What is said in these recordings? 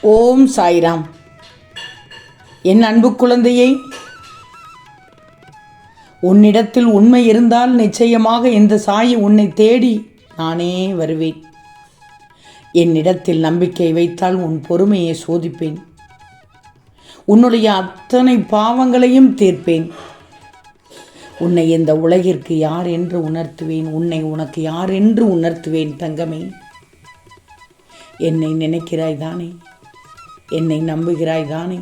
ஓம் சாய்ராம். என் அன்பு குழந்தையை உன்னிடத்தில் உண்மை இருந்தால் நிச்சயமாக இந்த சாயி உன்னை தேடி நானே வருவேன். என்னிடத்தில் நம்பிக்கை வைத்தால் உன் பொறுமையை சோதிப்பேன். உன்னுடைய அத்தனை பாவங்களையும் தீர்ப்பேன். உன்னை இந்த உலகிற்கு யார் என்று உணர்த்துவேன். உன்னை உனக்கு யார் என்று உணர்த்துவேன் தங்கமே. என்னை நினைக்கிறாய் தானே? என்னை நம்புகிறாய் தானே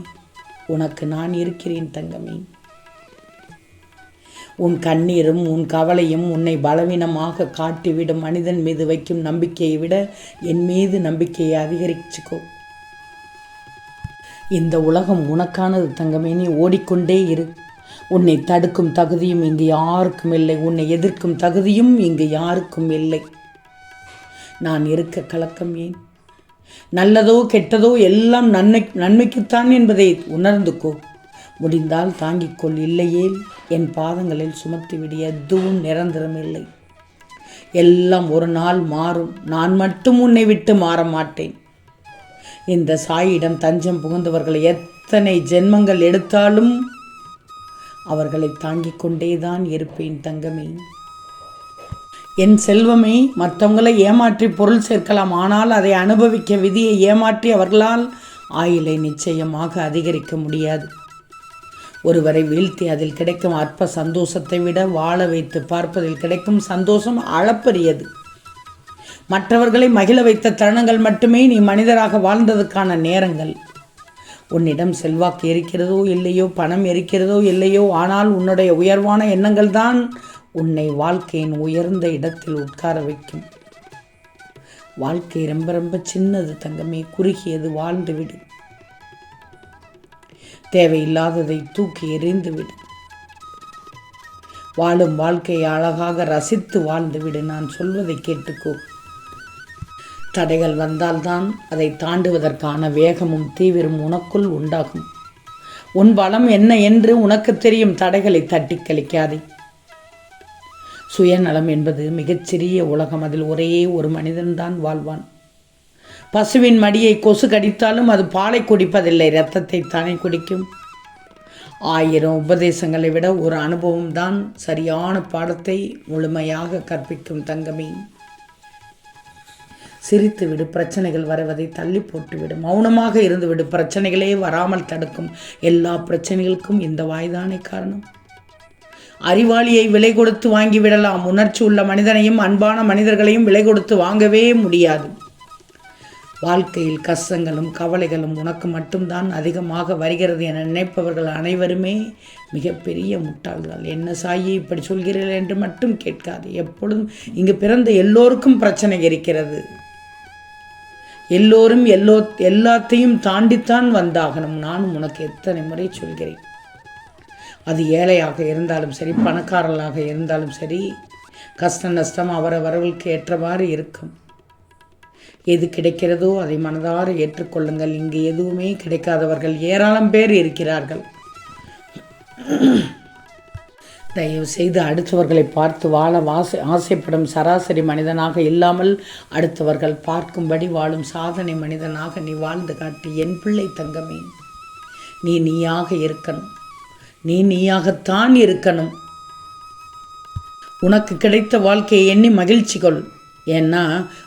உனக்கு நான் இருக்கிறேன் தங்கமே. உன் கண்ணீரும் உன் கவலையும் உன்னை பலவீனமாக காட்டிவிடும் மனிதன் மீது வைக்கும் நம்பிக்கையை விட என் மீது நம்பிக்கையை அதிகரிச்சுக்கோ. இந்த உலகம் உனக்கானது தங்கமே. நீ ஓடிக்கொண்டே இரு. உன்னை தடுக்கும் தகுதியும் இங்கு யாருக்கும் இல்லை. உன்னை எதிர்க்கும் தகுதியும் இங்கு யாருக்கும் இல்லை. நான் இருக்க கலக்கம் ஏன்? நல்லதோ கெட்டதோ எல்லாம் நன்மை நன்மைக்குத்தான் என்பதை உணர்ந்துக்கோ. முடிந்தால் தாங்கிக்கொள் இல்லையே என் பாதங்களில் சுமத்திவிடு எதுவும் நிரந்தரம் இல்லை. எல்லாம் ஒரு நாள் மாறும் நான் மட்டும் உன்னை விட்டு மாற மாட்டேன். இந்த சாயிடம் தஞ்சம் புகுந்தவர்கள் எத்தனை ஜென்மங்கள் எடுத்தாலும் அவர்களை தாங்கிக் கொண்டேதான் இருப்பேன் தங்கமே. என் செல்வமே மற்றவங்களை ஏமாற்றி பொருள் சேர்க்கலாம். ஆனால் அதை அனுபவிக்க விதியை ஏமாற்றி அவர்களால் ஆயிலை நிச்சயமாக அதிகரிக்க முடியாது. ஒருவரை வீழ்த்தி அதில் கிடைக்கும் அற்ப சந்தோஷத்தை விட வாழ வைத்து பார்ப்பதில் கிடைக்கும் சந்தோஷம் அளப்பரியது. மற்றவர்களை மகிழ வைத்த தருணங்கள் மட்டுமே நீ மனிதராக வாழ்ந்ததுக்கான நேரங்கள். உன்னிடம் செல்வாக்கு இருக்கிறதோ இல்லையோ பணம் இருக்கிறதோ இல்லையோ ஆனால் உன்னுடைய உயர்வான எண்ணங்கள் தான் உன்னை வாழ்க்கையின் உயர்ந்த இடத்தில் உட்கார வைக்கும். வாழ்க்கை ரொம்ப ரொம்ப சின்னது தங்கமே குறுகியது வாழ்ந்துவிடு. தேவையில்லாததை தூக்கி எறிந்துவிடு. வாழும் வாழ்க்கையை அழகாக ரசித்து வாழ்ந்துவிடு நான் சொல்வதை கேட்டுக்கோ. தடைகள் வந்தால்தான் அதை தாண்டுவதற்கான வேகமும் தீவிரம் உனக்குள் உண்டாகும். உன் பலம் என்ன என்று உனக்கு தெரியும் தடைகளை தட்டி கழிக்காதே. சுயநலம் என்பது மிகச்சிறிய உலகம். அதில் ஒரே ஒரு மனிதன்தான் வாழ்வான். பசுவின் மடியை கொசு கடித்தாலும் அது பாலை குடிப்பதில்லை இரத்தத்தை தானே குடிக்கும். ஆயிரம் உபதேசங்களை விட ஒரு அனுபவம் தான் சரியான பாடத்தை முழுமையாக கற்பிக்கும் தங்கமே. சிரித்து விடு பிரச்சனைகள் வருவதை தள்ளி போட்டுவிடு மௌனமாக இருந்துவிடு பிரச்சனைகளே வராமல் தடுக்கும். எல்லா பிரச்சனைகளுக்கும் இந்த வாய்தானே காரணம். அறிவாளியை விலை கொடுத்து வாங்கி விடலாம். உணர்ச்சி உள்ள மனிதனையும் அன்பான மனிதர்களையும் விலை கொடுத்து வாங்கவே முடியாது. வாழ்க்கையில் கஷ்டங்களும் கவலைகளும் உனக்கு மட்டும்தான் அதிகமாக வருகிறது என நினைப்பவர்கள் அனைவருமே மிகப்பெரிய முட்டாள்கள். என்ன சாயி இப்படி சொல்கிறீர்கள் என்று மட்டும் கேட்காது. எப்பொழுதும் இங்கு பிறந்த எல்லோருக்கும் பிரச்சனை இருக்கிறது. எல்லோரும் எல்லோ எல்லாத்தையும் தாண்டித்தான் வந்தாகணும். நானும் உனக்கு எத்தனை முறை சொல்கிறேன். அது ஏழையாக இருந்தாலும் சரி பணக்காரர்களாக இருந்தாலும் சரி கஷ்ட நஷ்டம் அவரவர்களுக்கு ஏற்றவாறு இருக்கும். எது கிடைக்கிறதோ அதை மனதார ஏற்றுக்கொள்ளுங்கள். இங்கு எதுவுமே கிடைக்காதவர்கள் ஏராளம் பேர் இருக்கிறார்கள். தயவு செய்து அடுத்தவர்களை பார்த்து வாழ வாசை ஆசைப்படும் சராசரி மனிதனாக இல்லாமல் அடுத்தவர்கள் பார்க்கும்படி வாழும் சாதனை மனிதனாக நீ வாழ்ந்து காட்டி. என் பிள்ளை தங்கமே நீ நீயாக இருக்கணும். நீ நீயாகத்தான் இருக்கணும். உனக்கு கிடைத்த வாழ்க்கையை எண்ணி மகிழ்ச்சி கொள். ஏன்னா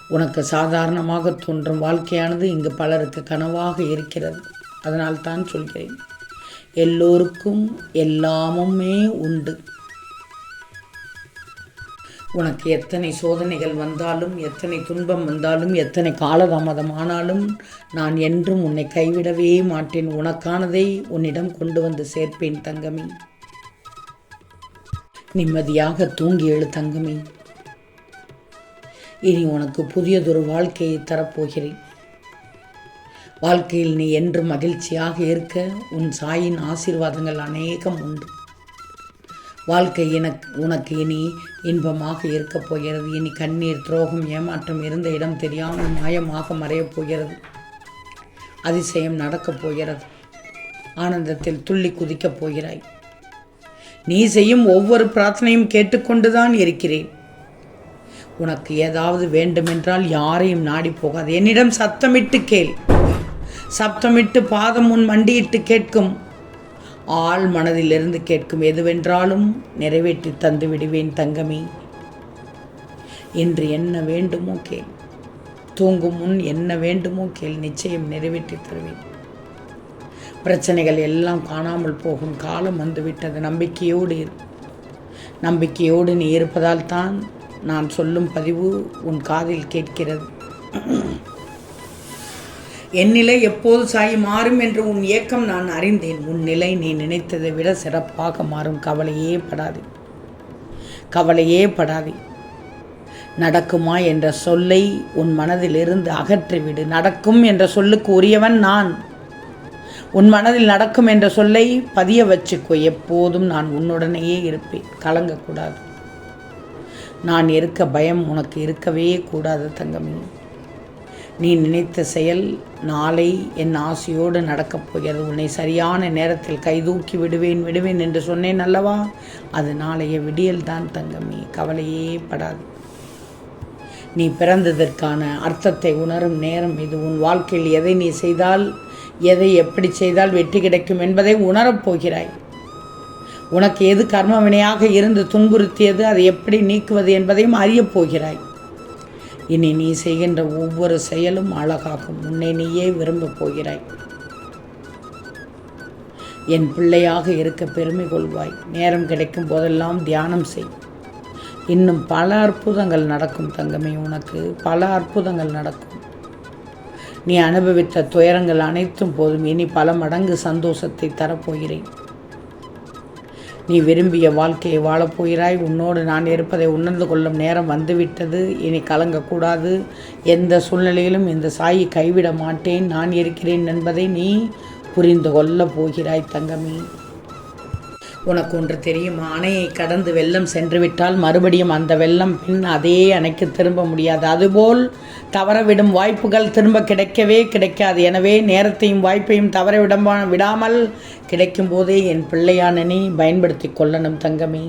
உனக்கு சாதாரணமாக தோன்றும் வாழ்க்கையானது இங்கு பலருக்கு கனவாக இருக்கிறது. அதனால் தான் சொல்கிறேன் எல்லோருக்கும் எல்லாமுமே உண்டு. உனக்கு எத்தனை சோதனைகள் வந்தாலும் எத்தனை துன்பம் வந்தாலும் எத்தனை காலதாமதம் ஆனாலும் நான் என்றும் உன்னை கைவிடவே மாட்டேன். உனக்கானதை உன்னிடம் கொண்டு வந்து சேர்ப்பேன் தங்கமி. நிம்மதியாக தூங்கி எழு தங்கமி. இனி உனக்கு புதியதொரு வாழ்க்கையை தரப்போகிறேன். வாழ்க்கையில் நீ என்று மகிழ்ச்சியாக இருக்க உன் சாயின் ஆசீர்வாதங்கள் அநேகம் உண்டு. வாழ்க்கை எனக்கு உனக்கு இனி இன்பமாக இருக்கப் போகிறது. இனி கண்ணீர் துரோகம் ஏமாற்றம் இருந்த இடம் தெரியாமல் மாயமாக மறையப் போகிறது. அதிசயம் நடக்கப் போகிறது. ஆனந்தத்தில் துள்ளி குதிக்கப் போகிறாய். நீ செய்யும் ஒவ்வொரு பிரார்த்தனையும் கேட்டுக்கொண்டுதான் இருக்கிறேன். உனக்கு ஏதாவது வேண்டுமென்றால் யாரையும் நாடி போகாது. என்னிடம் சத்தமிட்டு கேள். சப்தமிட்டு பாதம் முன் மண்டியிட்டு கேட்கும். ஆள் மனதிலிருந்து கேட்கும் எதுவென்றாலும் நிறைவேற்றி தந்து விடுவேன் தங்கமே. என்று என்ன வேண்டுமோ கேள். தூங்கும் முன் என்ன வேண்டுமோ கேள். நிச்சயம் நிறைவேற்றி தருவேன். பிரச்சனைகள் எல்லாம் காணாமல் போகும் காலம் வந்துவிட்டது. நம்பிக்கையோடு இரு. நம்பிக்கையோடு நீ இருப்பதால் தான் நான் சொல்லும் பதிவு உன் காதில் கேட்கிறது. என் நிலை எப்போது சாய் மாறும் என்று உன் ஏக்கம் நான் அறிந்தேன். உன் நிலை நீ நினைத்ததை விட சிறப்பாக மாறும். கவலையே படாதே. கவலையே படாதே. நடக்குமா என்ற சொல்லை உன் மனதிலிருந்து அகற்றிவிடு. நடக்கும் என்ற சொல்லுக்கு உரியவன் நான். உன் மனதில் நடக்கும் என்ற சொல்லை பதிய வச்சுக்கோ. எப்போதும் நான் உன்னுடனேயே இருப்பேன். கலங்கக்கூடாது. நான் இருக்க பயம் உனக்கு இருக்கவே கூடாது தங்கமே. நீ நினைத்த செயல் நாளை என் ஆசையோடு நடக்கப் போகிறது. உன்னை சரியான நேரத்தில் கைதூக்கி விடுவேன் விடுவேன் என்று சொன்னேன் அல்லவா? அது நாளைய விடியல் தான் நீ கவலையே படாது. நீ பிறந்ததற்கான அர்த்தத்தை உணரும் நேரம் இது. உன் வாழ்க்கையில் எதை நீ செய்தால் எதை எப்படி செய்தால் வெற்றி கிடைக்கும் என்பதை உணரப் போகிறாய். உனக்கு எது கர்மவினையாக இருந்து துன்புறுத்தியது அதை எப்படி நீக்குவது என்பதையும் அறியப் போகிறாய். இனி நீ செய்கின்ற ஒவ்வொரு செயலும் அழகாகும். உன்னை நீயே விரும்பப் போகிறாய். என் பிள்ளையாக இருக்க பெருமை கொள்வாய். நேரம் கிடைக்கும் போதெல்லாம் தியானம் செய். இன்னும் பல அற்புதங்கள் நடக்கும் தங்கமே உனக்கு. பல அற்புதங்கள் நடக்கும். நீ அனுபவித்த துயரங்கள் அனைத்தும் போதும். இனி பல மடங்கு சந்தோஷத்தை தரப்போகிறேன். நீ விரும்பிய வாழ்க்கையை வாழப்போகிறாய் உன்னோடு நான் இருப்பதை உணர்ந்து கொள்ளும் நேரம் வந்துவிட்டது. இனி கலங்கக்கூடாது. எந்த சூழ்நிலையிலும் இந்த சாயை கைவிட மாட்டேன். நான் இருக்கிறேன் என்பதை நீ புரிந்து கொள்ளப் போகிறாய் தங்கமே. உனக்கு ஒன்று தெரியும். அணையை கடந்து வெள்ளம் சென்றுவிட்டால் மறுபடியும் அந்த வெள்ளம் பின் அதே அணைக்கு திரும்ப முடியாது. அதுபோல் தவறவிடும் வாய்ப்புகள் திரும்ப கிடைக்கவே கிடைக்காது. எனவே நேரத்தையும் வாய்ப்பையும் தவற விட விடாமல் கிடைக்கும் போதே என் பிள்ளையான நீ பயன்படுத்தி கொள்ளணும் தங்கமே.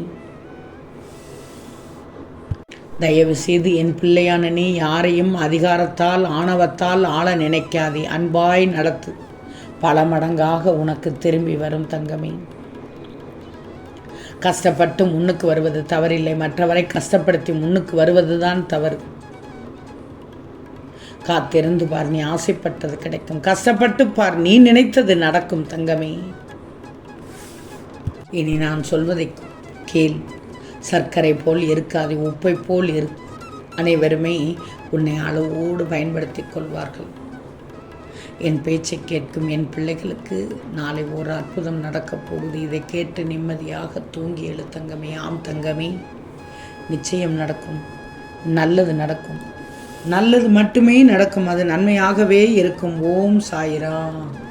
தயவு செய்து என் பிள்ளையான நீ யாரையும் அதிகாரத்தால் ஆணவத்தால் ஆள நினைக்காதே. அன்பாய் நடத்து. பல மடங்காக உனக்கு திரும்பி வரும் தங்கமே. கஷ்டப்பட்டு முன்னுக்கு வருவது தவறில்லை. மற்றவரை கஷ்டப்படுத்தி முன்னுக்கு வருவது தான் தவறு. காத்திருந்து பார் நீ ஆசைப்பட்டது கிடைக்கும். கஷ்டப்பட்டு பார் நீ நினைத்தது நடக்கும் தங்கமே. இனி நான் சொல்வதை கேள். சர்க்கரை போல் இருக்காது உப்பை போல் இரு. அனைவருமே உன்னை அளவோடு பயன்படுத்திக் கொள்வார்கள். என் பேச்சை கேட்கும் என் பிள்ளைகளுக்கு நாளை ஒரு அற்புதம் நடக்கப் போகுது. இதை கேட்டு நிம்மதியாக தூங்கி எழு தங்கமே. ஆம் தங்கமே நிச்சயம் நடக்கும். நல்லது நடக்கும். நல்லது மட்டுமே நடக்கும். அது நன்மையாகவே இருக்கும். ஓம் சாயிராம்.